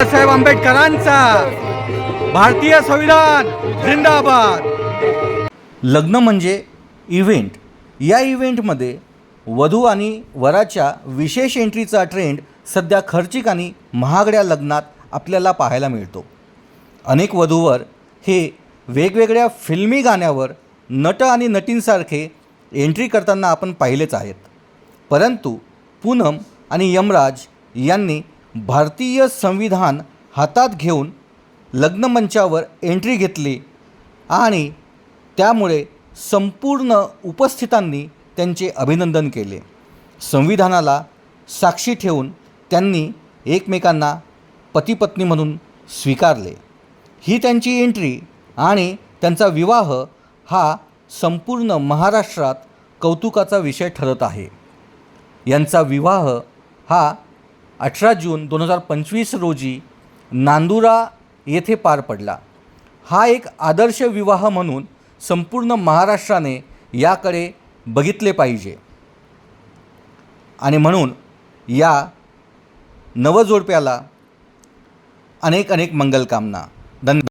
बाबासाहेब आंबेडकरांचा भारतीय संविधान जिंदाबाद. लग्न म्हणजे इव्हेंट या इव्हेंटमध्ये वधू आणि वराच्या विशेष एंट्रीचा ट्रेंड सध्या खर्चिक आणि महागड्या लग्नात आपल्याला पाहायला मिळतो. अनेक वधूवर हे वेगवेगळ्या फिल्मी गाण्यावर नट आणि नटींसारखे एंट्री करताना आपण पाहिलेच आहेत. परंतु पूनम आणि यमराज यांनी भारतीय संविधान हातात घेऊन लग्नमंचावर एंट्री घेतली आणि त्यामुळे संपूर्ण उपस्थितांनी त्यांचे अभिनंदन केले. संविधानाला साक्षी ठेवून त्यांनी एकमेकांना पतीपत्नी म्हणून स्वीकारले. ही त्यांची एंट्री आणि त्यांचा विवाह हा संपूर्ण महाराष्ट्रात कौतुकाचा विषय ठरत आहे. यांचा विवाह हा अठरा जून दोन हजार पंचवीस रोजी नांदुरा येथे पार पडला. हा एक आदर्श विवाह म्हणून संपूर्ण महाराष्ट्राने याकडे बघितले पाहिजे. आणि म्हणून या नवजोडप्याला अनेक अनेक मंगलकामना. धन्यवाद.